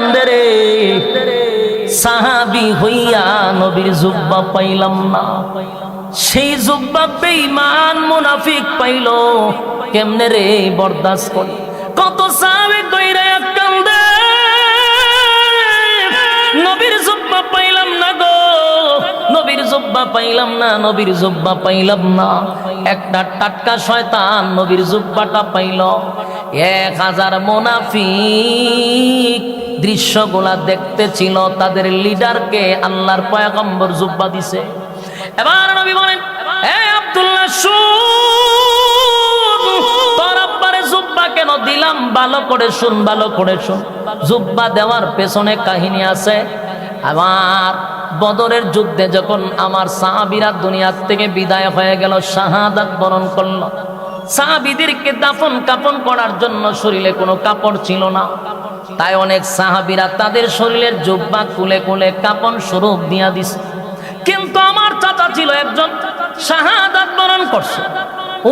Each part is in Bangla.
কান্দে সাহাবি হইয়া নবীর জুব্বা পাইলাম না। সেই জুব্বা বেঈমান মুনাফিক পাইল। কেমনে রে বরদাস্ত করে? কত সাহাবি কইরা কান্দে। নবীর জুব্বা পাইলাম না গো। নবীর জুব্বা পাইলাম না, নবীর জুব্বা পাইলাম না। একটা টাটকা শয়তান নবীর জুব্বাটা পাইল। এক হাজার মোনাফিক দৃশ্যগুলা দেখতে ছিল, তাদের লিডারকে আল্লাহর পয়গম্বর জুব্বা দিছে। এবার নবী বলেন আব্দুল্লাহ তোর জুব্বা কেন দিলাম? ভালো করে শুন, ভালো করে শুন। জুব্বা দেওয়ার পেছনে কাহিনী আছে। যুদ্ধে যখন আমার দুনিয়ার থেকে হয়ে গেল বরণ করল। দাফন কাপন করার জন্য শরীরে কোনো কাপড় ছিল না। তাই অনেক সাহাবিরা তাদের শরীরের জুব্বা কুলে কুলে কাপন স্বরূপ দিয়া দিছে। কিন্তু আমার চাচা ছিল একজন শাহাদাত বরণ করছে।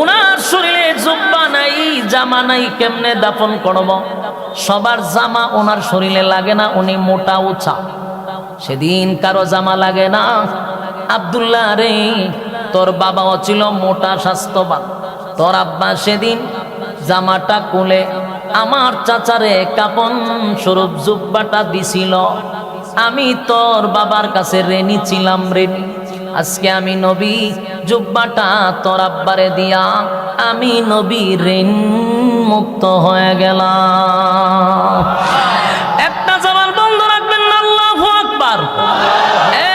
ওনার শরীরে জুব্বা নাই, জামা নাই, কেমনে দাপন করব? সবার জামা ওনার শরীরে লাগে না, উনি মোটা উঁচা। সেদিন কারও জামা লাগে না। আবদুল্লাহ রে, তোর বাবাও ছিল মোটা স্বাস্থ্যবান। তোর আব্বা সেদিন জামাটা কুলে আমার চাচারে কাপন স্বরূপ জুব্বাটা দিছিল। আমি তোর বাবার কাছে রেনি ছিলাম রেনি আজকে আমি নবী, জুব্বাটা তোর আব্বারে দিয়া আমি নবী ঋণ মুক্ত হয়ে গেলাম। একটা এ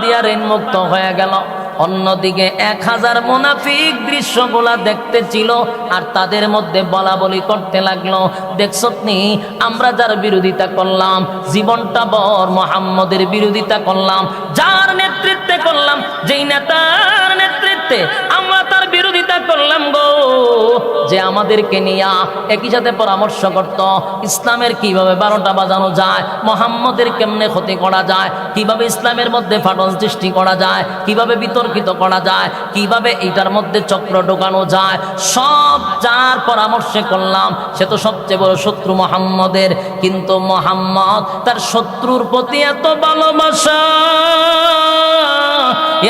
দিয়া ঋণ মুক্ত হয়ে গেল। অন্যদিকে এক হাজার মোনাফিক দৃশ্যগুলা দেখতে ছিল আর তাদের মধ্যে বলা বলি করতে লাগল দেখছতনি আমরা যার বিরোধিতা করলাম, জীবনটা বর মোহাম্মদের বিরোধিতা করলাম, যার নেতৃত্বে করলাম, যেই নেতার নেতৃত্বে আমরা তার বিরোধিতা করলাম গো, যে আমাদেরকে নিয়া একই সাথে পরামর্শ করত, ইসলামের কীভাবে বারোটা বাজানো যায়, মোহাম্মদের কেমনে ক্ষতি করা যায়, কীভাবে ইসলামের মধ্যে ফাটল সৃষ্টি করা যায়, কীভাবে বিতর্কিত করা যায়, কীভাবে এইটার মধ্যে চক্র ঢোকানো যায়, সব যার পরামর্শে করলাম, সে তো সবচেয়ে বড় শত্রু মোহাম্মদের। কিন্তু মোহাম্মদ তার শত্রুর প্রতি এত ভালোবাসা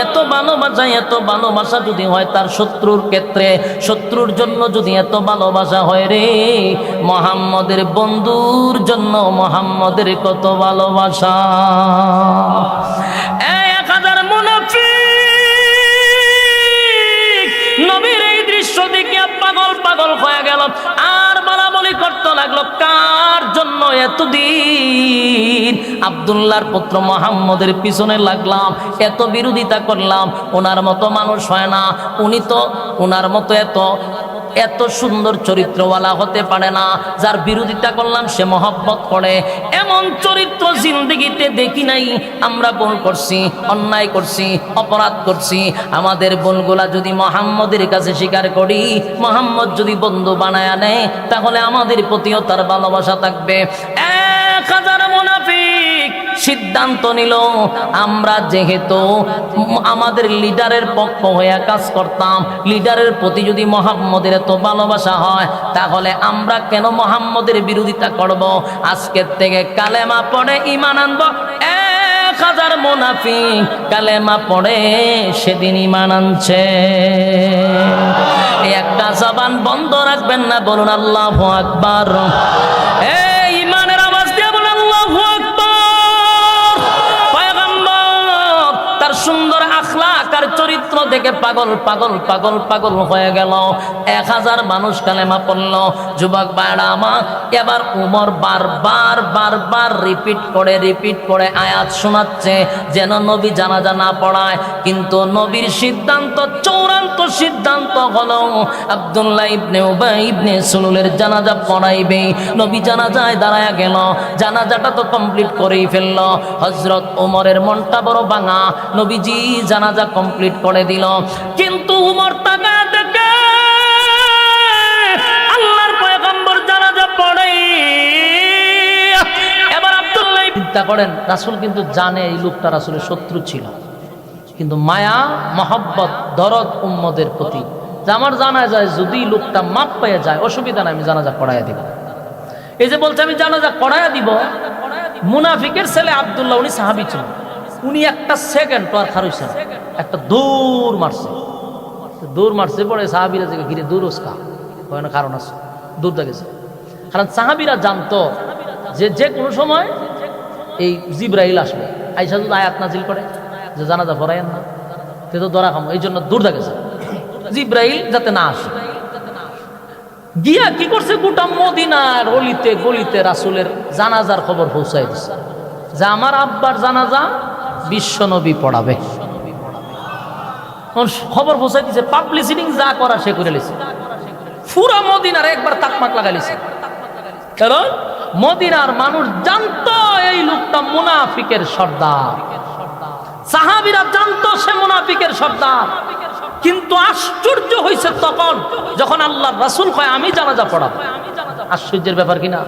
এত ভালোবাসা এত ভালোবাসা যদি হয় তার শত্রুর ক্ষেত্রে, শত্রুর জন্য যদি এত ভালোবাসা হয় রে, মোহাম্মদের বন্ধুর জন্য মোহাম্মদের কত ভালোবাসা। জন্য এতদিন আবদুল্লাহর পুত্র মোহাম্মদের পিছনে লাগলাম, এত বিরোধিতা করলাম, ওনার মতো মানুষ হয় না। উনি তো ওনার মতো এত এত সুন্দর চরিত্রওয়ালা হতে পারে না, যার বিরোধিতা করলাম সে মহব্বত করে। এমন চরিত্র জিন্দগিতে দেখি নাই, আমরা বোন করছি, অন্যায় করছি, অপরাধ করছি। আমাদের বোনগুলা যদি মোহাম্মদের কাছে স্বীকার করি, মোহাম্মদ যদি বন্ধু বানায় নেয়, তাহলে আমাদের প্রতিও তার ভালোবাসা থাকবে। এক হাজার মুনাফিক সিদ্ধান্ত নিল, আমরা যেহেতু আমাদের লিডারের পক্ষ হয়ে কাজ করতাম, লিডারের প্রতি যদি মোহাম্মদের এত ভালোবাসা হয়, তাহলে আমরা কেন মোহাম্মদের বিরোধিতা করব? আজকের থেকে কালেমা পড়ে ইমান আনব। এক হাজার মোনাফিক, কালেমা পড়ে সেদিন ইমান আনছে। একটা জবান বন্ধ রাখবেন না, বলুন আল্লাহ আকবার। দেখে পাগল পাগল পাগল পাগল হয়ে গেল। এক হাজার মানুষ কালেমা পড়ল। যুবক বাড়া আমা এবার উমর বারবার বারবার রিপিট করে রিপিট করে আয়াত শোনাচ্ছে, যেন নবী জানাজা না পড়ায়। কিন্তু নবীর সিদ্ধান্ত চূড়ান্ত সিদ্ধান্ত হলো, আব্দুল্লাহ ইবনে উবাই ইবনে সুলুলের জানাজা পড়াইবে। নবী জানাজায় দাঁড়ায় গেল। জানাজাটা তো কমপ্লিট করেই ফেলল। হজরত ওমরের মনটা বড় ভাঙা। নবীজি জানাজা কমপ্লিট করে দিল। কিন্তু উমর টাকা দেখে আল্লাহর পয়গম্বর জানাজা পড়ে এবার আব্দুল্লাহ চিন্তা করেন, রাসূল কিন্তু জানে এই লোকটা রাসূলের শত্রু ছিল। কিন্তু মায়া, মহব্বত, দরদ উম্মদের প্রতি। যে আমার জানা যায়, যদি লোকটা মাপ পেয়ে যায়, অসুবিধা নাই, আমি জানাজা পড়াইয়া দিব। এই যে বলছে, আমি জানাজা করাইয়া দিব, মুনাফিকের ছেলে আবদুল্লাহ, উনি সাহাবি ছিল উনি একটা সেকেন্ড তো আর খারুইছে না। একটা দূর মারছে। দূর মারছে, পরে সাহাবিরা থেকে ঘিরে দূর ওসকা ওখানে কারণ আছে। দূর গেছে। কারণ সাহাবিরা জানতো যে যে কোনো সময় এই জিব্রাইল আসবে। আইসা যদি আয়াত নাজিল করে যে জানাজা পড়ায়েন না। তে তো দরা খামো, এই জন্য দূর গেছে জিব্রাইল যাতে না আসে। গিয়া কি করছে গোটা মদিনার অলিতে গলিতে রাসুলের জানাজার খবর পৌঁছাই দিছে। যে আমার আব্বার জানাজা বিশ্বনবী পড়াবে। খবর পৌঁছাই দিছে পাবলিসিটিং যা করা সে করে লিছে পুরা মদিনার একবার তাকমাক লাগাইছে কারণ মদিনার মানুষ জানতো এই লোকটা মুনাফিকের সর্দার। সাহাবিরা জানতো সে মুনাফিকের সর্দার। কিন্তু আশ্চর্য হয়েছে তখন যখন আল্লাহ রাসুল কয়, আমি জানাজা পড়াবো। আশ্চর্যের ব্যাপার কিনা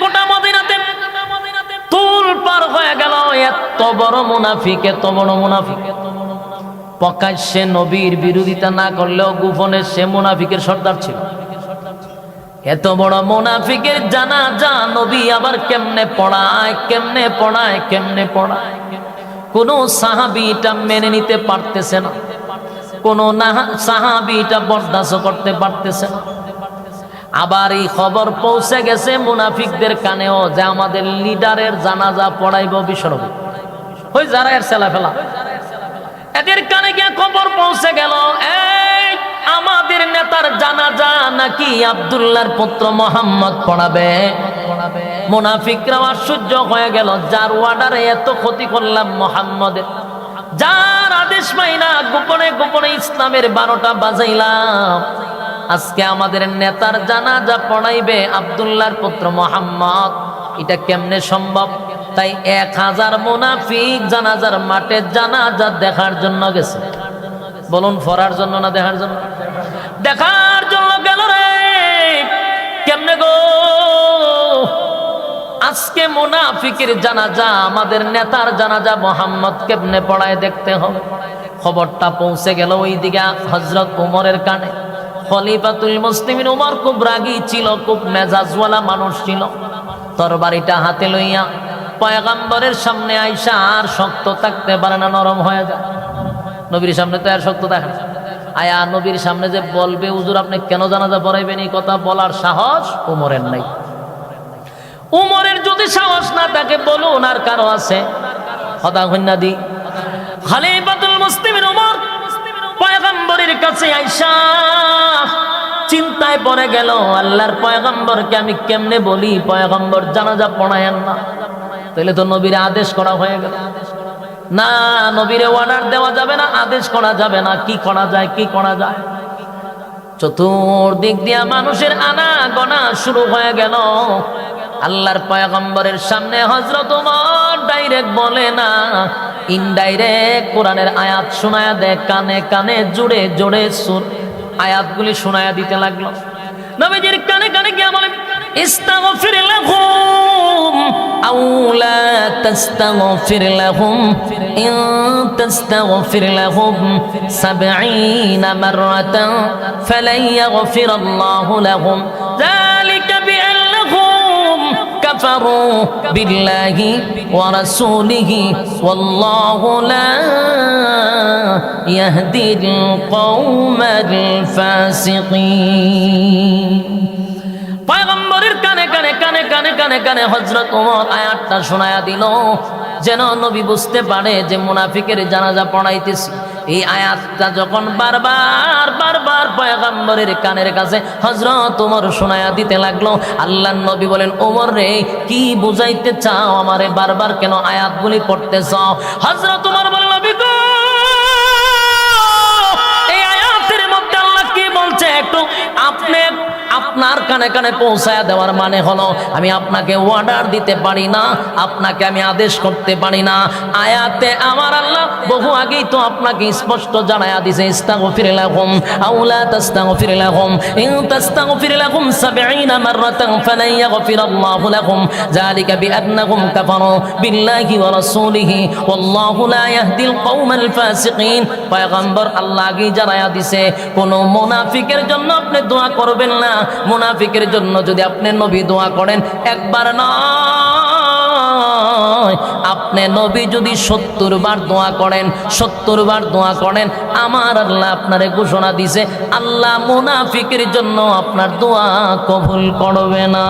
গোটা পার হয়ে গেল, এত বড় প্রকাশ্যে নবীর বিরোধিতা না করলেও গোপনে সে মুনাফিকের সর্দার ছিল। এত বড় মুনাফিকের জানা যা নবী আবার কেমনে পড়ায় কেমনে পড়ায় কেমনে পড়ায়? কোন সাহাবিটা মেনে নিতে পারতেছে না। কোন সাহাবিটা বরদাস্ত করতে পারতেছে না। আবার এই খবর পৌঁছে গেছে মুনাফিকদের কানেও যে আমাদের লিডারের জানাজা পড়াইব বিশ্বরবি ওই যারা এর সেলা ফেলা এদের কানে গিয়ে খবর পৌঁছে গেল, এই আমাদের নেতার জানাজা নাকি আব্দুল্লাহর পুত্র মোহাম্মদ পড়াবে? মুনাফিকরাও আশ্চর্য হয়ে গেল, যার ওয়ার্ডারে এত ক্ষতি করলাম মোহাম্মদের যার আদেশ পাই না গোপনে গোপনে ইসলামের বারোটা বাজাইলাম। আজকে আমাদের নেতার জানাজা পড়াইবে আব্দুল্লাহর পুত্র মোহাম্মদ। এটা কেমনে সম্ভব? তাই এক হাজার মোনাফিক জানাজার মাঠে জানাজা দেখার জন্য গেছে। বলুন, ফরার জন্য না দেখার জন্য? দেখার জন্য গেল রে। কেমনে গো? আজকে মুনাফিকের জানাজা, আমাদের নেতার জানাজা মোহাম্মদ কেমনে পড়ায় দেখতে হবে? খবরটা পৌঁছে গেল ওই দিকে হজরত উমরের কানে। খলিফাতুল মুসলিমিন উমর খুব রাগী ছিল, খুব মেজাজওয়ালা মানুষ ছিল। তরবারিটা হাতে লইয়া পয়গাম্বরের সামনে আইসা আর শক্ত থাকতে পারে না, নরম হয়ে যায়। নবীর সামনে তো আর শক্ত থাকে না। আয়া, নবীর সামনে যে বলবে উজুর আপনি কেন জানাজা পড়াইবেন? এই কথা বলার সাহস উমরের নাই। উমরের যদি সাহস না থাকে, বলুন আর কারও আছে? হতা হন্যা দি। খালিফাতুল মুসলিমিন উমর পয়গম্বরের কাছে আইসা চিন্তায় পড়ে গেল, আল্লাহর পয়গম্বরকে আমি কেমনে বলি? পয়গম্বর জানাজা পড়ায়েন না। তাহলে তো নবীর আদেশ করা হয়ে গেল। না, নবীরে অর্ডার দেওয়া যাবে না, আদেশ করা যাবে না। কি করা যায়, কি করা যায়? চতুর্দিক দিয়া মানুষের আনা গনা শুরু হয়ে গেল। আল্লাহর পয়গম্বরের সামনে হজরত ডাইরেক্ট বলে, না ইনডাইরেক্ট কোরআনের আয়াত শোনায়া দেয় কানে কানে জুড়ে জোড়ে আয়াতগুলি শোনায়া দিতে লাগল। নবীজির কানে কানে গিয়া বলে استغفر لهم أو لا تستغفر لهم. إن تستغفر لهم سبعين مرة فلن يغفر الله لهم. ذلك بأنهم كفروا بالله ورسوله. والله لا يهدي القوم الفاسقين. পয়গম্বরের কানে কানে কানে কানে কানে কানে হজরত ওমর আয়াতটা শোনায়া দিল, যেন নবী বুঝতে পারে যে মুনাফিকের জানাজা পড়াইতেছি। এই আয়াতটা যখন বারবার বারবার পয়গম্বরের কানের কাছে হজরত ওমর শোনায়া দিতে লাগল আল্লাহ নবী বলেন, ওমর রে, কি বুঝাইতে চাও আমারে? বারবার কেন আয়াতগুলি পড়তে চাও হজরত ওমর বলেন নবী গো, এই আয়াতের মধ্যে আল্লাহ কি বলছে? একটু আপনি আপনার কানে কানে পৌঁছায় দেওয়ার মানে হলো, আমি আপনাকে অর্ডার দিতে পারি না, আপনাকে আমি আদেশ করতে পারি না। আয়াতে আমার আল্লাহ বহু আগেই তো আপনাকে স্পষ্ট জানায়া দিছে, ইস্তাগফির লাহুম আউলা তাস্তাগফির লাহুম। ইন তাস্তাগফির লাহুম 70 মাররাতান ফালান ইয়াগফির আল্লাহু লাহুম। যালিকা বিআন্নাহুম কাফারু বিল্লাহি ওয়া রাসূলিহি। ওয়াল্লাহু লা ইয়াহদিল কওমাল ফাসিকিন। পয়গম্বর আল্লাহ আগেই জানায়া দিছে, কোন মুনাফিকের জন্য আপনি দোয়া করবেন না। মুনাফিকের জন্য যদি আপনি নবী দোয়া করেন, একবার না আপনি নবী যদি সত্তর বার দোয়া করেন, সত্তর বার দোয়া করেন, আমার আল্লাহ আপনারে ঘোষণা দিছে, আল্লাহ মুনাফিকের জন্য আপনার দোয়া কবুল করবে না।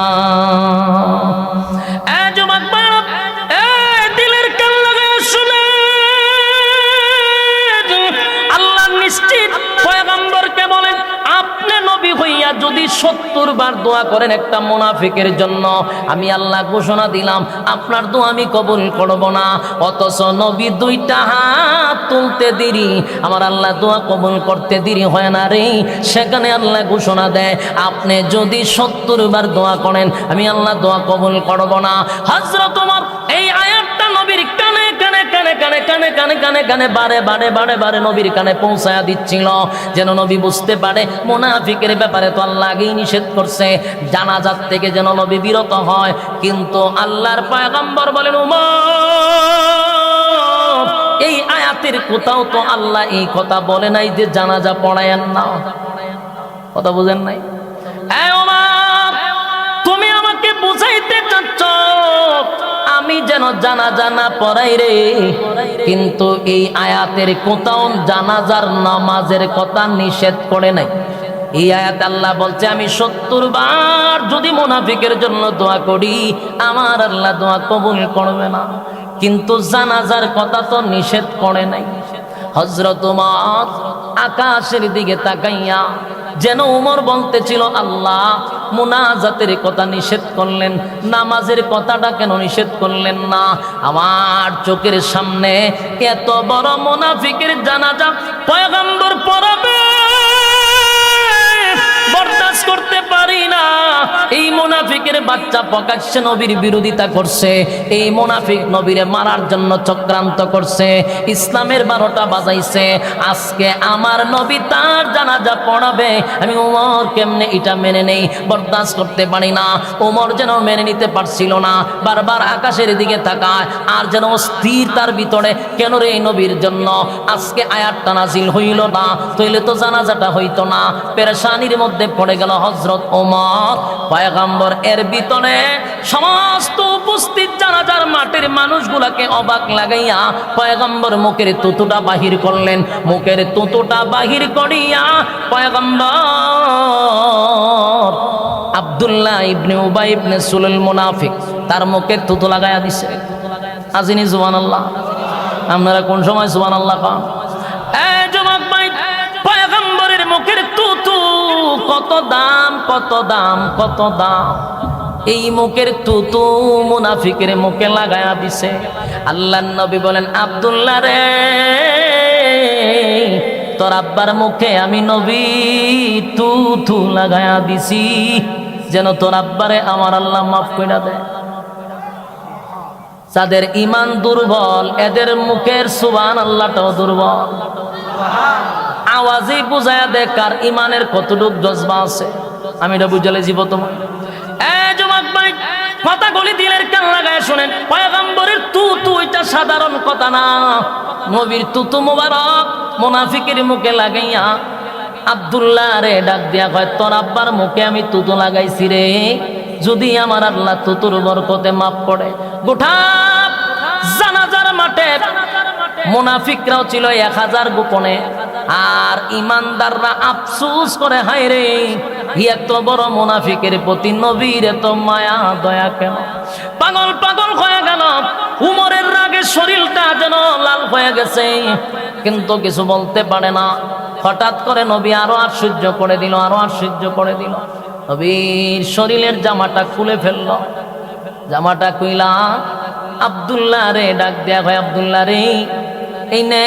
সত্তর বার দোয়া করেন একটা মোনাফিকের জন্য। আমি আল্লাহ ঘোষণা দিলাম, আপনার দোয়া আমি কবুল করব না। অথচ নবী দুইটা হাত তুলতে দেরি। আমার আল্লাহ দোয়া কবুল করতে দেরি হয় না রে। সেখানে আল্লাহ ঘোষণা দেয়, আপনি যদি সত্তর বার দোয়া করেন, আমি আল্লাহ দোয়া কবুল করব না। হজরত তোমার এই কানে কানে কানে কানে কানে কানে কানে, বারে বারে বারে বারে নবীর কানে পৌঁছায়া দিচ্ছিল। যেন নবী বুঝতে পারে মোনাফিকের ব্যাপারে তো আল্লাহ আগেই নিষেধ করছে। জানাজাত থেকে যেন নবী বিরত হয়। কিন্তু আল্লাহর পায়গম্বর বলেন, উমর, এই আয়াতের কোথাও তো আল্লাহ এই কথা বলে নাই যে জানাজা পড়ায়েন না। কথা বুঝেন নাই? তুমি আমাকে বুঝাইতে চাচ্ছ আমি যেন জানা জানা পড়াই রে। কিন্তু এই আয়াতের কোথাও জানাজার নামাজের কথা নিষেধ করে নাই। এই আয়াত আল্লাহ বলছে, আমি সত্তর বার যদি মুনাফিকের জন্য দোয়া করি, আমার আল্লাহ দোয়া কবুল করবে না। কিন্তু জানাজার কথা তো নিষেধ করে নাই। হজরত আকাশের দিকে তাকাইয়া যেন উমর বলতেছিল, আল্লাহ, মুনাজাতের কথা নিষেধ করলেন, নামাজের কথাটা কেন নিষেধ করলেন না? আমার চোখের সামনে এত বড় মুনাফিকের জানাজা, পয়গম্বর পড়াবে। বরদাস্ত করতে পারি না। এই মুনাফিকের বাচ্চা প্রকাশ্যে নবীর বিরোধিতা করছে। এই মুনাফিক নবীরে মারার জন্য চক্রান্ত করছে। ইসলামের বারোটা বাজাইছে। আজকে আমার নবী তার জানাজা পড়াবে। আমি ওমর কেমনে এটা মেনে নেই, বরদাস্ত করতে পারি না। ওমর যেন মেনে নিতে পারছিল না, বারবার আকাশের দিকে তাকায়, আর যেন স্থির তার ভিতরে, কেন রে এই নবীর জন্য? আজকে আয়াতটা নাজিল হইল না তৈলে তো জানাজাটা হইতো না। পেরেশানির মধ্যে পড়ে গেল হজরত ওমর। পয়গাম্বর এর ভিতরে সমস্ত উপস্থিত জানাজার মাঠের মানুষগুলাকে অবাক লাগাইয়া পয়গম্বর মুখের তুতুটা বাহির করলেন। মুখের তুতুটা বাহির করিয়া পয়গম্বর আব্দুল্লাহ ইবনে উবাই ইবনে সুলুল মুনাফিক তার মুখের তুতু লাগাইয়া দিছে। আজিনি জুবান আল্লাহ আপনারা কোন সময় জুবান আল্লাহ পান কত দাম কত দাম কত দাম। এই মুখের তুতু মুনাফিকের মুখে লাগায়া দিছে। আল্লাহ নবী বলেন, আব্দুল্লাহ রে, তোর আব্বার মুখে আমি নবী তু তু লাগায়া দিছি। যেন তোর আব্বারে আমার আল্লাহ মাফ করে দেয়। যাদের ইমান দুর্বল, এদের মুখের সুবান আল্লাহটাও দুর্বল। আওয়াজেই বুঝায়া দেখ কার ইমানের কতটুক জজবা আছে। আমি এটা বুঝালে জীব তোমার। সাধারণ কথা না। ডাক দিয়া মুখে আমি যদি আমার আল্লাহ তুতুর বরকতে মাফ করে। গোঠা জানাজার মাঠে মুনাফিকরাও ছিল এক হাজার গোপনে। আর ইমানদাররা আফসুস করে, হায় রে এত বড় মুনাফিকের প্রতি নবীর এত মায়া, দয়া কেন? পাগল পাগল হয়ে গেল, উমরের রাগে শরীরটা যেন লাল হয়ে গেছে, কিন্তু কিছু বলতে পারে না। হঠাৎ করে নবী আরও আশ্চর্য করে দিল, আরও আশ্চর্য করে দিল। নবীর শরীরের জামাটা খুলে ফেলল। জামাটা কইলা আব্দুল্লাহ রে, ডাক দেয়া হয়, আব্দুল্লাহ রে, এই নে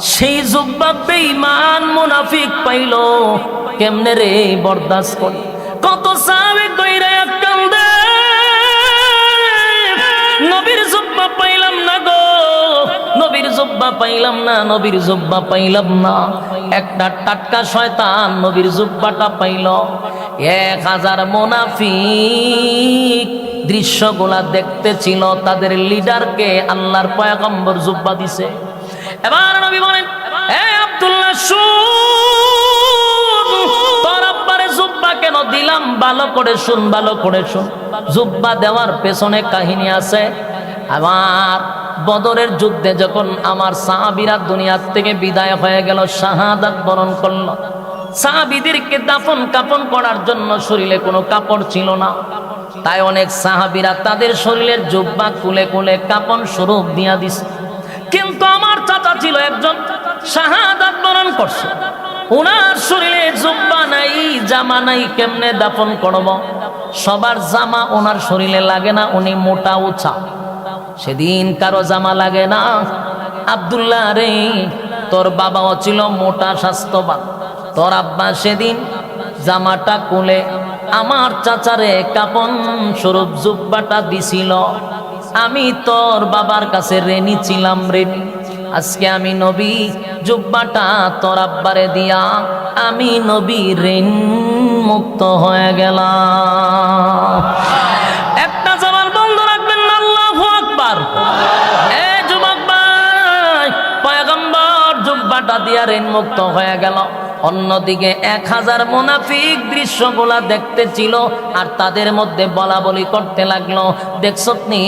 সেই জুব্বা বেঈমান মুনাফিক পাইল। কেমনে রে বরদাস্ত করে। কত সাবে কইরা কান্দে। নবীর জুব্বা পাইলাম না গো। নবীর জুব্বা পাইলাম না, নবীর জুব্বা পাইলাম না। একটা টাটকা শয়তান নবীর জুব্বাটা পাইল। এক হাজার মোনাফিক দৃশ্যগুলা দেখতেছিল তাদের লিডারকে আল্লাহর পয়াকম্বর জুব্বা দিছে। এবার নবী বলেন আব্দুল্লাহ হয়ে গেল বরণ দাফন কাপন করার জন্য শরীরে কোনো কাপড় ছিল না। তাই অনেক সাহাবিরা তাদের শরীরের জুব্বা কুলে কুলে কাপন স্বরূপ দিয়া দিছে। কিন্তু ছিল একজন শাহাদাত বরণ করছে। ওনার শরীরে জুব্বা নাই, জামা নাই, কেমনে দাফন করব? সবার জামা ওনার শরীরে লাগে না, উনি মোটা উঁচা। সেদিন কারও জামা লাগে না। আব্দুল্লাহ রে, তোর বাবাও ছিল মোটা স্বাস্থ্যবান। তোর আব্বা সেদিন জামাটা কুলে আমার চাচারে কাপন স্বরূপ জুব্বাটা দিছিল। আমি তোর বাবার কাছে রেনি ছিলাম রেনি আজকে আমি নবী, জুব্বাটা তোর আব্বারে দিয়া আমি নবী ঋণ মুক্ত হয়ে গেলাম। একটা এ দিয়া ঋণ মুক্ত হয়ে গেল। অন্যদিকে এক হাজার মোনাফিক দৃশ্যগুলা দেখতে ছিল আর তাদের মধ্যে বলা বলি করতে লাগল। দেখছনি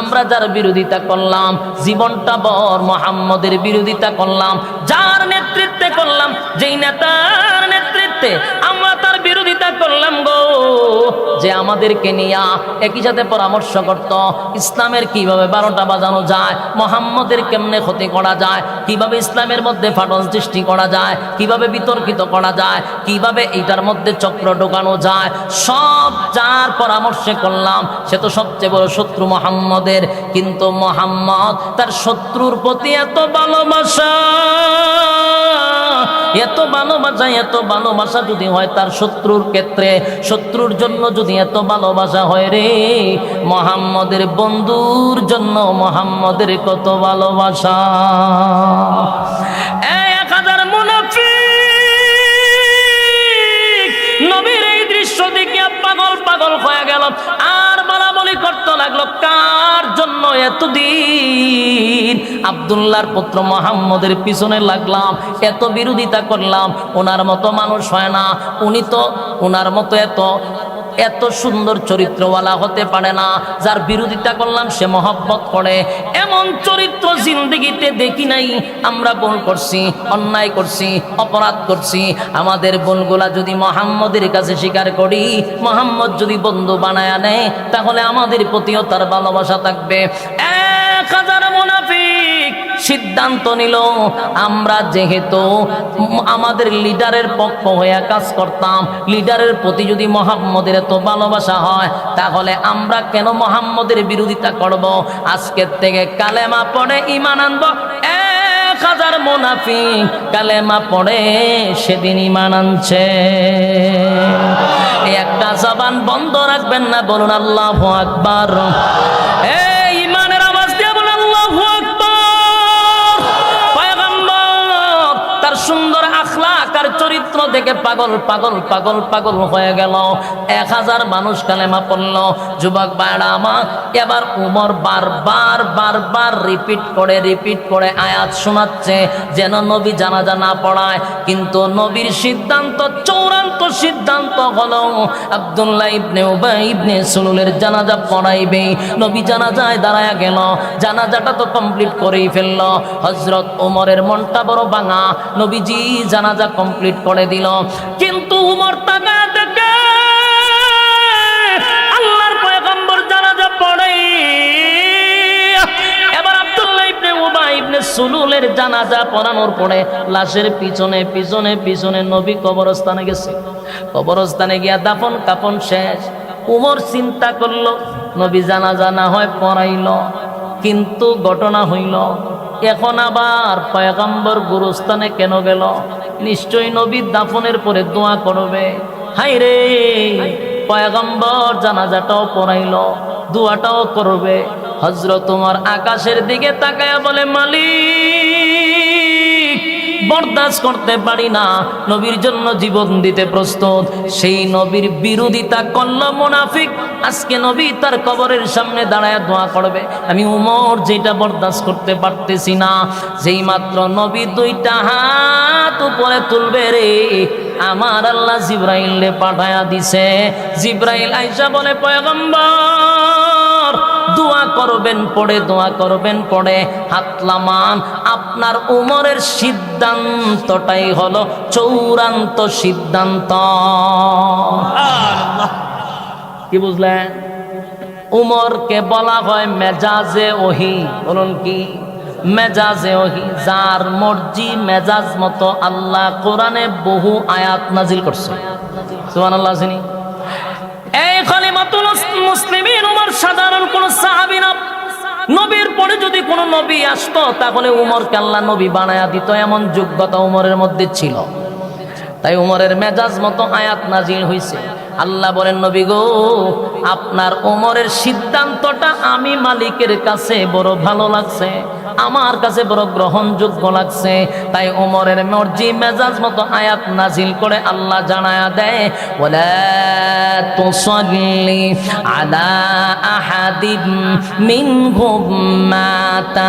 আমরা যার বিরোধিতা করলাম, জীবনটা বর মোহাম্মদের বিরোধিতা করলাম, যার নেতৃত্বে করলাম, যেই নেতার নেতৃত্বে আমরা বিরোধিতা করলাম গো, যে আমাদেরকে নিয়া একই সাথে পরামর্শ করত, ইসলামের কীভাবে বারোটা বাজানো যায়, মোহাম্মদের কেমনে ক্ষতি করা যায়, কীভাবে ইসলামের মধ্যে ফাটল সৃষ্টি করা যায়, কীভাবে বিতর্কিত করা যায়, কীভাবে এইটার মধ্যে চক্র ঢোকানো যায়, সব যার পরামর্শে করলাম, সে তো সবচেয়ে বড় শত্রু মোহাম্মদের, কিন্তু মোহাম্মদ তার শত্রুর প্রতি এত ভালোবাসা। এত ভালোবাসা এত ভালোবাসা যদি হয় তার শত্রুর ক্ষেত্রে, শত্রুর জন্য যদি এত ভালোবাসা হয় রে, মোহাম্মদের বন্ধুর জন্য মোহাম্মদের কত ভালোবাসা। এক হাজার মুনাফিক, নবীর এই দৃশ্য দেখে পাগল পাগল হয়ে গেল। আর বলা বলি করতে লাগল, কার জন্য এতদিন? আবদুল্লাহর পুত্র মোহাম্মদের পিছনে লাগলাম, এত বিরোধিতা করলাম, ওনার মতো মানুষ হয় না। উনি তো, ওনার মতো এত এত সুন্দর চরিত্রওয়ালা হতে পারে না। যার বিরোধিতা করলাম, সে মহব্বত করে। এমন চরিত্র জিন্দগিতে দেখি নাই। আমরা ভুল করছি, অন্যায় করছি, অপরাধ করছি। আমাদের বোনগুলা যদি মোহাম্মদের কাছে স্বীকার করি, মোহাম্মদ যদি বন্ধু বানায় নেয়, তাহলে আমাদের প্রতিও তার ভালোবাসা থাকবে। এক হাজার মুনাফিক সিদ্ধান্ত নিল, আমরা যেহেতু আমাদের লিডারের পক্ষ হয়ে কাজ করতাম, লিডারের প্রতি যদি মোহাম্মদের এত ভালোবাসা হয়, তাহলে আমরা কেন মোহাম্মদের বিরোধিতা করব? আজকের থেকে কালেমা পড়ে ইমান আনব। এক হাজার মুনাফিক কালেমা পড়ে সেদিন ইমান আনছে। একটা জবান বন্ধ রাখবেন না, বলুন আল্লাহ আকবার। এই চরিত্র দেখে পাগল পাগল পাগল পাগল হয়ে গেল। এক হাজার মানুষ কালেমা পড়ল। যুবক বাইরা আমার, এবার উমর বারবার বারবার রিপিট করে রিপিট করে আয়াত শোনাচ্ছে, যেন নবী জানাজা না পড়ায়। কিন্তু নবীর সিদ্ধান্ত, চূড়ান্ত সিদ্ধান্ত হলো, আব্দুল্লাহ ইবনে উবাই ইবনে সুলুলের জানাজা পড়াইবে। নবী জানাজায় দাঁড়ায় গেল। জানাজাটা তো কমপ্লিট করেই ফেলল। হজরত ওমরের মনটা বড় ভাঙা। নবীজি জানাজা কমপ্লিট করে দিল। কিন্তু উমর তাকা আল্লাহর পয়গম্বর পড়ে। সুলুলের জানাজা পড়ানোর পরে লাশের পিছনে পিছনে পিছনে নবী কবরস্থানে গেছে। কবরস্থানে গিয়া দাফন কাপন শেষ। উমর চিন্তা করল, নবী জানাজা না হয় পড়াইল। কিন্তু ঘটনা হইল, এখন আবার পয়গম্বর গুরুস্থানে কেন গেল? নিশ্চয়ই নবীর দাফনের পরে দোয়া করবে। হাই রে, পয়গম্বর জানাজাটাও পড়াইল, দোয়াটাও করবে। হজরত তোমার আকাশের দিকে তাকায়া বলে, মালিক! বরদাস্ত করতে পারি না। নবীর জন্য জীবন দিতে প্রস্তুত। সেই নবীর বিরোধিতা করল মোনাফিক। আজকে নবী তার কবরের সামনে দাঁড়ায় দোয়া করবে। আমি উমর, যেটা বরদাস্ত করতে পারতেছি না। যেই মাত্র নবী দুইটা হাত উপরে তুলবে রে, আমার আল্লাহ জিব্রাইলে পাঠায়া দিছে। জিব্রাইল আইসা বলে, পয়গম্বর করবেন পড়ে দোয়া করবেন পড়ে হাতলামান আপনার উমরের সিদ্ধান্তটাই হলো চৌরান্ত সিদ্ধান্ত। কি বুঝলেন? উমরকে বলা হয় মেজাজে ওহি। বলুন কি? মেজাজে ওহি। যার মর্জি মেজাজ মতো আল্লাহ কোরআনে বহু আয়াত নাজিল করছে। সুবহান আল্লাহ এই খলিমাতুল মুসলিমিন উমর, সাধারণ কোন নবীর পরে যদি কোনো নবী আসতো, তাহলে নবী এমন যোগ্যতা উমরের মধ্যে ছিল। তাই উমরের মেজাজ মতো আয়াত নাজিল হইছে। আল্লাহ বলেন, নবী গো, আপনার উমরের সিদ্ধান্তটা আমি মালিকের কাছে বড় ভালো লাগছে, আমার কাছে বড় গ্রহণযোগ্য লাগছে। তাই ওমরের মর্জি, মেজাজ মতো আয়াত নাজিল করে আল্লাহ জানায়া দেয় তুসাল্লি আলা আহাদিম মিনহুম মাতা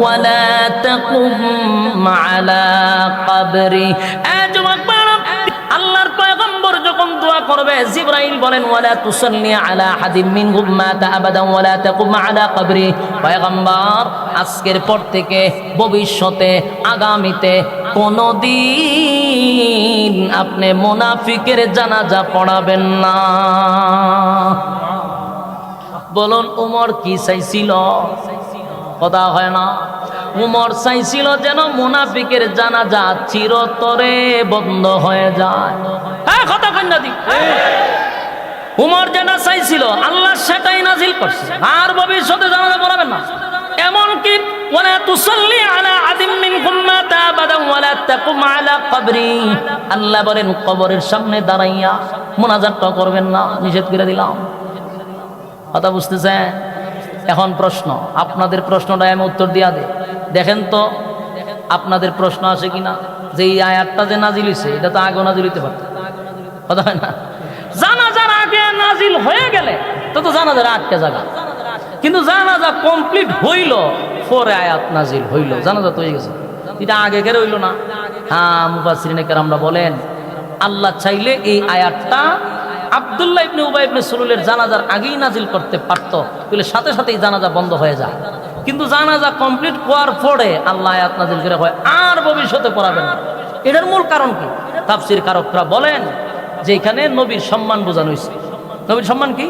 ওয়ালা আলা করবে জিব্রাইল বলেন, ওয়ালা তুসাল্লি আলা হাদিম মিনহুম মাতা আবাদান ওয়ালা তাকুম আলা কবরি। পয়গম্বর, আজকের পর থেকে ভবিষ্যতে, আগামীতে কোনদিন আপনি মুনাফিকের জানাজা পড়াবেন না। বলুন, উমর কি চাইছিল? কথা হয় না। উমর চাইছিল যেন মুনাফিকের জানাজা চিরতরে বন্ধ হয়ে যায়। উমর চাইছিল, আল্লাহ সেটাই নাজিল করছে। আর ভবিষ্যতে পড়াবেন না এমনকি সামনে দাঁড়াইয়া করবেন না, নিষেধ করে দিলাম। কথা এখন প্রশ্ন, আপনাদের প্রশ্নটা আমি উত্তর দিয়া দে দেখেন তো, আপনাদের প্রশ্ন আছে কিনা? যে এই আয়াতটা যে নাজিল হয়েছে এটা তো আগেও নাজিল হইতে পারত। কথা হয় না। জানাজার আগে নাজিল হয়ে গেলে, তো তো জানাজার আটকে জায়গা কিন্তু জানাজা কমপ্লিট হইল, পরে আয়াত নাজিল হইল। জানাজা তো হয়ে গেছে। এটা আগে কেন হইল না। হ্যাঁ মুফাসরিনে আমরা বলেন, আল্লাহ চাইলে এই আয়াতটা আবদুল্লাহ ইবনে উবাই ইবনে সুলুলের জানাজার আগেই নাজিল করতে পারতো। তাহলে সাথে সাথেই জানাজা বন্ধ হয়ে যায়। কিন্তু জানাজা কমপ্লিট করার পরে আল্লাহ আয়াত নাজিল করে হয়, আর ভবিষ্যতে পড়াবেন না। এটার মূল কারণ কি? তাফসির কারকরা বলেন যে এখানে নবীর সম্মান বোঝানো হয়েছে। নবীর সম্মান কি?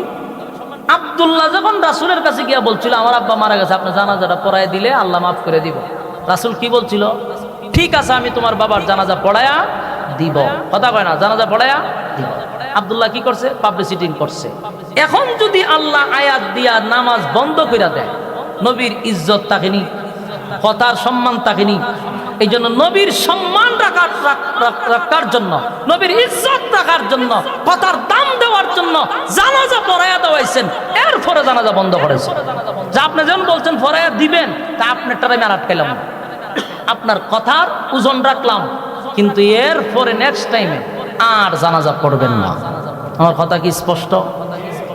আবদুল্লাহ যখন রাসুলের কাছে গিয়া বলছিল, আমার আব্বা মারা গেছে, আপনি জানাজাটা পড়ায় দিলে আল্লাহ মাফ করে দিব। রাসুল কি বলছিল? ঠিক আছে, আমি তোমার বাবার জানাজা পড়ায়া দিব। কথা কয় না, জানাজা পড়ায়া দিব। আবদুল্লাহ কি করছে? পাবলিসিটিং করছে। এখন যদি আল্লাহ আয়াত দিয়া নামাজ বন্ধ করে দেয়, নবীর ইজ্জত তাকেনি কথার সম্মান তাকেনি এই জন্য নবীর সম্মান রাখার রাখ- রাখ- রাখার জন্য, নবীর ইজ্জত রাখার জন্য, কথার দাম দেওয়ার জন্য জানাজা পড়াইয়া দেওয়াইছেন। এর পরে জানাজা বন্ধ করেছে। যা আপনি যেমন বলছেন পড়াইয়া দিবেন, তা আপনার টারে আমি আর আটকাইলাম। আপনার কথার ওজন রাখলাম, কিন্তু এর পরে নেক্সট টাইমে আর জানাজা পড়বেন না। আমার কথা কি স্পষ্ট?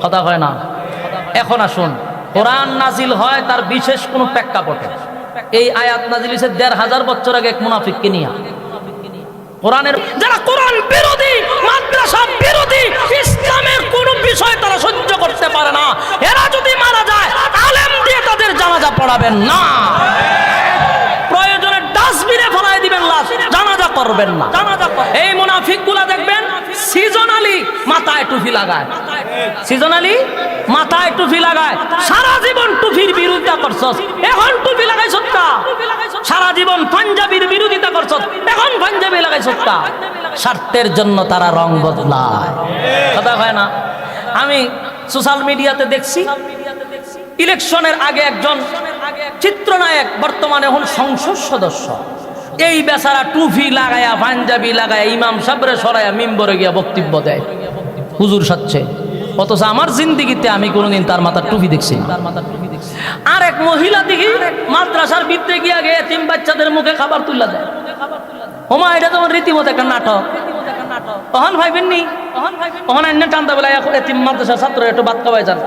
কথা হয় না? এখন আসুন, কোরআন নাজিল হয় তার বিশেষ কোনো প্রেক্ষাপটে। এই আয়াত নাজিল হয়েছে দেড় হাজার বছর আগে এক মুনাফিককে নিয়ে। কোরআনের যারা কোরআন বিরোধী, মাদ্রাসা বিরোধী, ইসলামের কোন বিষয় তারা সহ্য করতে পারে না। এরা যদি মারা যায়, আলেম দিয়ে তাদের জানাজা পড়াবেন না। প্রয়োজনে ডাস্টবিনে ফলাই দিবেন লাশ। করবেন না। এই মুনাফিকগুলা দেখবেন সিজনালি মাথায় টুপি লাগায়। সিজনালি মাথায় টুপি লাগায়। সারা জীবন টুপির বিরোধিতা করছস। এখন টুপি লাগাই সত্তা সারা জীবন পাঞ্জাবির বিরোধিতা করছস। এখন পাঞ্জাবি লাগাই সত্তা স্বার্থের জন্য তারা রং বদলায়। কথা হয় না? আমি সোশ্যাল মিডিয়াতে দেখছি ইলেকশনের আগে একজন চিত্রনায়ক বর্তমানে এখন সংসদ সদস্য। এই বেচারা টুফি লাগায়া, পাঞ্জাবি লাগায়া, ইমাম সাবরে সরাইয়া মিম্বরে গিয়া বক্তব্য দেয়। হুজুর সাচ্ছে। অথচ আমার জিন্দিগিতে আমি কোনোদিন তার মাথার টুপি দেখছি না। আর এক মহিলা দেখি মাদ্রাসার ভিতরে গিয়া গে তিন বাচ্চাদের মুখে খাবার তুলে দেয়। ওমা, এটা তোমার রীতিমতো একটা নাটক। তখন ভাইবেন নি তখন এনে টানতে বেলা তিন মাদ্রাসার ছাত্র একটু বাদ খাওয়াই যান।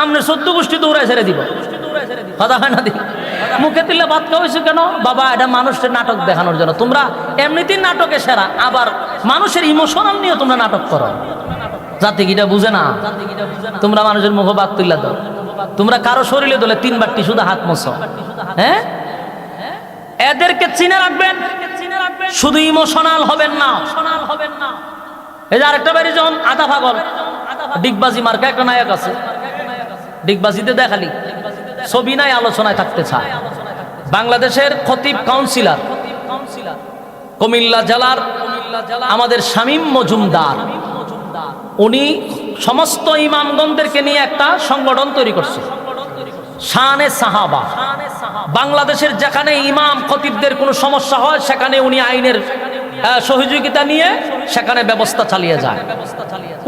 আমনে সদ্য গোষ্ঠী দৌড়ায় ছেড়ে দিব। কথা হয় না দি? মুখে তুললে ভাত খাওয়াইছো কেন? বাবা, এটা মানুষের নাটক দেখানোর জন্য। তোমরা এমনিতেই নাটকে সেরা, আবার মানুষের ইমোশনাল নিয়ে তোমরা নাটক করো। জাতি কিটা বুঝে না? তোমরা মানুষের মুখ বাদ তুললে দাও। তোমরা কারও শরীরে দলে তিনবার শুধু হাত মোছো। হ্যাঁ? এদেরকে চিনে রাখবেন। শুধু ইমোশনাল হবেন না। হবেন না এই যে আরেকটা বাড়ি যখন আধা পাগল। ডিগবাজি মার্কা একটা নায়ক আছে। ডিগবাজিতে দেখালি। ছবি নাই আলোচনায় থাকতে চায়। বাংলাদেশের খতিব কাউন্সিলর কুমিল্লা জেলার আমাদের শামীম মজুমদার। উনি সমস্ত ইমামগণদেরকে নিয়ে একটা সংগঠন তৈরি করছে। শানে সাহাবা। বাংলাদেশের যেখানে ইমাম খতিবদের কোনো সমস্যা হয় সেখানে উনি আইনের সহযোগিতা নিয়ে সেখানে ব্যবস্থা চালিয়ে যায়।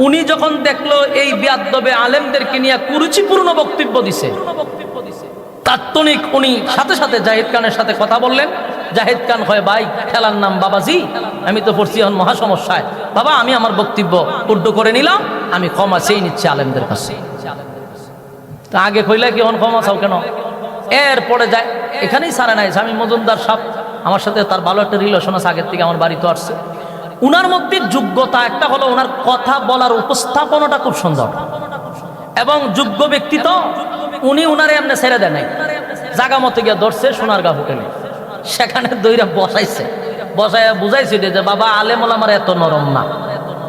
উনি যখন দেখল এই বিয়াদ্দবে আলেমদেরকে নিয়ে কুরুচিপূর্ণ বক্তব্য দিছে তাৎক্ষণিক উনি সাথে সাথে জাহিদ খানের সাথে কথা বললেন। জাহিদ খান হয় ভাই, খেলার নাম বাবাজি। আমি তো পড়ছি এখন মহা সমস্যায় বাবা, আমি আমার বক্তব্য উড্ডু করে নিলাম। আমি ক্ষমা চেয়ে নিচ্ছি আলেমদের কাছে। তা আগে কইলে কি হন ক্ষমা চাও কেন? এরপরে যায় এখানেই সারে নাই। স্বামী মজুমদার সাহেব আমার সাথে তার ভালো একটা রিলেশন আছে, আগের থেকে আমার বাড়িতে আসছে। উনার মধ্যে যোগ্যতা একটা হলো ওনার কথা বলার উপস্থাপনাটা খুব সুন্দর। এবং যোগ্য ব্যক্তি তো উনি উনারে এমনি ছেড়ে দেয় নাই। জাগা মতো গিয়ে ধরছে, সোনার গা হোটেলে সেখানে দইরা বসাইছে। বসাইয়া বুঝাইছে যে বাবা আলেমল আমার এত নরম না।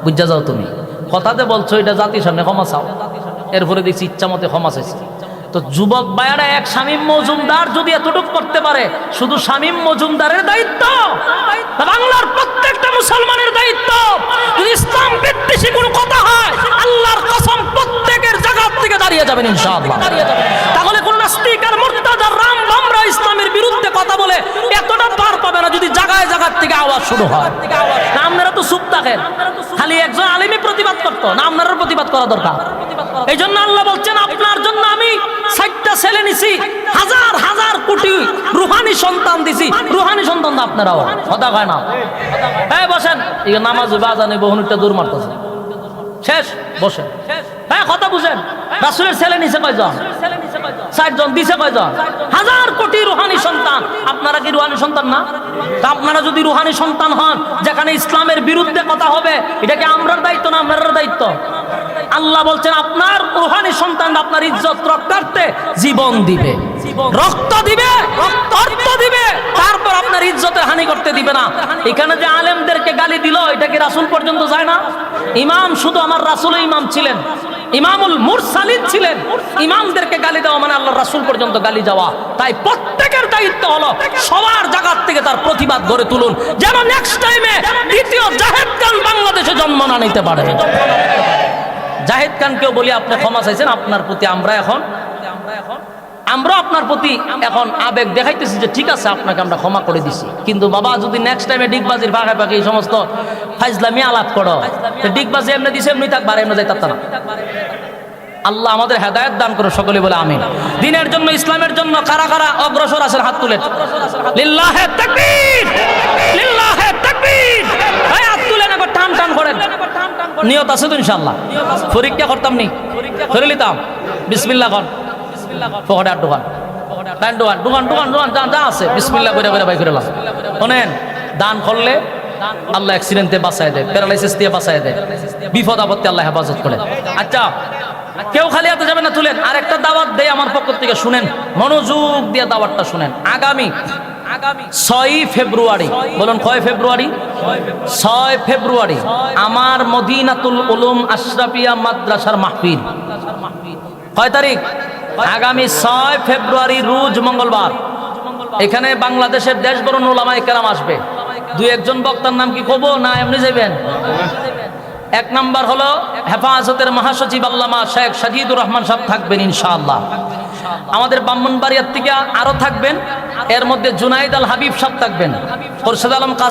বুঝা যাও তুমি। কথাতে বলছো, এটা জাতির সামনে ক্ষমা চাও। এরপরে দেখছি ইচ্ছা মতে ক্ষমা চাইছে। তো যুবক বায়ারা এক শামীম মজুমদার যদি এতটুকু করতে পারে, শুধু শামীম মজুমদারের দায়িত্ব? বাংলার প্রত্যেকটা মুসলমানের দায়িত্ব। যদি ইসলাম বিদ্বেষী কোনো দাঁড়িয়ে যাবেন ইনশাআল্লাহ। তাহলে কোন নাস্তিক আর রাম বামরা ইসলামের বিরুদ্ধে কথা বলে এতটা পার পাবে না যদি জায়গায় জায়গার থেকে আওয়াজ শুরু হয়। না, আপনারা তো থাকেন। খালি একজন প্রতিবাদ করতো। না আপনারও প্রতিবাদ করা দরকার। এই জন্য আল্লাহ বলছেন, আপনার জন্য আমি ছেলে নিছি, হাজার হাজার কোটি রুহানি সন্তান দিছি। রুহানি সন্তান তো আপনারাও? কথা না? বসেন। নামাজ বাজানে বহুনিটা দূর মারতেছে। শেষ, বসেন। কথা বুঝেন। রাসুলের ষাটজন দিছে হাজার কোটি রুহানি সন্তান। আপনারা কি রুহানি সন্তান না? তা আপনারা যদি রুহানি সন্তান হন, যেখানে ইসলামের বিরুদ্ধে কথা হবে, এটা কি আমরার দায়িত্ব না আপনার দায়িত্ব? আল্লাহ বলছেন, আপনার রুহানি সন্তান আপনার ইজ্জত রক্ষার্থে জীবন দিবে। রক্ত দিবে দিবে। তারপর আপনার ইজ্জতের হানি করতে দিবে না। এখানে যে আলেমদেরকে গালি দিল, এটা কি রাসুল পর্যন্ত যায় না? শুধু আমার রাসুল ইমাম ছিলেন। ইমামুল মুরসালিন ছিলেন। ইমামদেরকে গালি দেওয়া মানে আল্লাহ রাসুল পর্যন্ত গালি যাওয়া। তাই প্রত্যেকের দায়িত্ব হলো সবার জায়গার থেকে তার প্রতিবাদ গড়ে তুলুন। যেন নেক্সট টাইমে দ্বিতীয় জাহেদ খান বাংলাদেশে জন্ম না নিতে পারে। জাহেদ খান কেউ বলি, আপনি ক্ষমা চাইছেন, আপনার প্রতি আমরা এখন আমরা আপনার প্রতি এখন আবেগ দেখাইতেছি যে ঠিক আছে আপনাকে আমরা ক্ষমা করে দিছি কিন্তু বাবা যদি নেক্সট টাইমে ডিগবাজির ফাঁকা ফাঁকি এই সমস্ত ফাইজলামি আলাপ করো ডিগবাজি এমনি দিছে এমনি থাকবার এমনি যাই না আল্লাহ আমাদের হেদায়ত দান করে সকলে বলে আমিন দিনের জন্য ইসলামের জন্য কারা কারা অগ্রসর আছেন হাত তুলে হাত টান টান নিয়ত আছে তো ইনশাআল্লাহ পরীক্ষা করতাম নি করে নিতাম বিসমিল্লাহ কর পকেটে আর দোকান। দান দোকান দোকান দোকান দোকান, যা আছে। বিসমিল্লাহ করে করে বাই করে শোনেন, দান করলে আল্লাহ অ্যাক্সিডেন্টে বাঁচায় দেয় প্যারালাইসিস দিয়ে বাঁচায় দেয়। বিপদ আপত্তি আল্লাহ হেফাজত করে। আচ্ছা কেউ খালি হাতে যাবে না, তুলেন। আর একটা দাওয়াত দেয় আমার পক্ষ থেকে, শুনেন। মনোযোগ দিয়ে দাওয়াতটা শুনেন। আগামী আগামী ছয় ফেব্রুয়ারি, বলুন কয় ফেব্রুয়ারি? ছয় ফেব্রুয়ারি, আমার মদিনাতুল উলুম আশরাফিয়া মাদ্রাসার মাহফিল। কয় তারিখ? আগামী ছয় ফেব্রুয়ারি, রোজ মঙ্গলবার। এখানে বাংলাদেশের দেশ বড় নোলামাই কেরাম আসবে। দুই একজন বক্তার নাম কি কব? না, এমনি যাবেন এক নাম্বার হলো হেফাজতের মহাসচিব আল্লামা শেখ সাজিদুর রহমান সাহেব থাকবেন ইনশাআল্লাহ। আমাদের ব্রাহ্মণবাড়িয়ার থেকে আরও থাকবেন। এর মধ্যে জুনাইদ আল হাবিব সাহেব থাকবেন। খোরশেদ আলম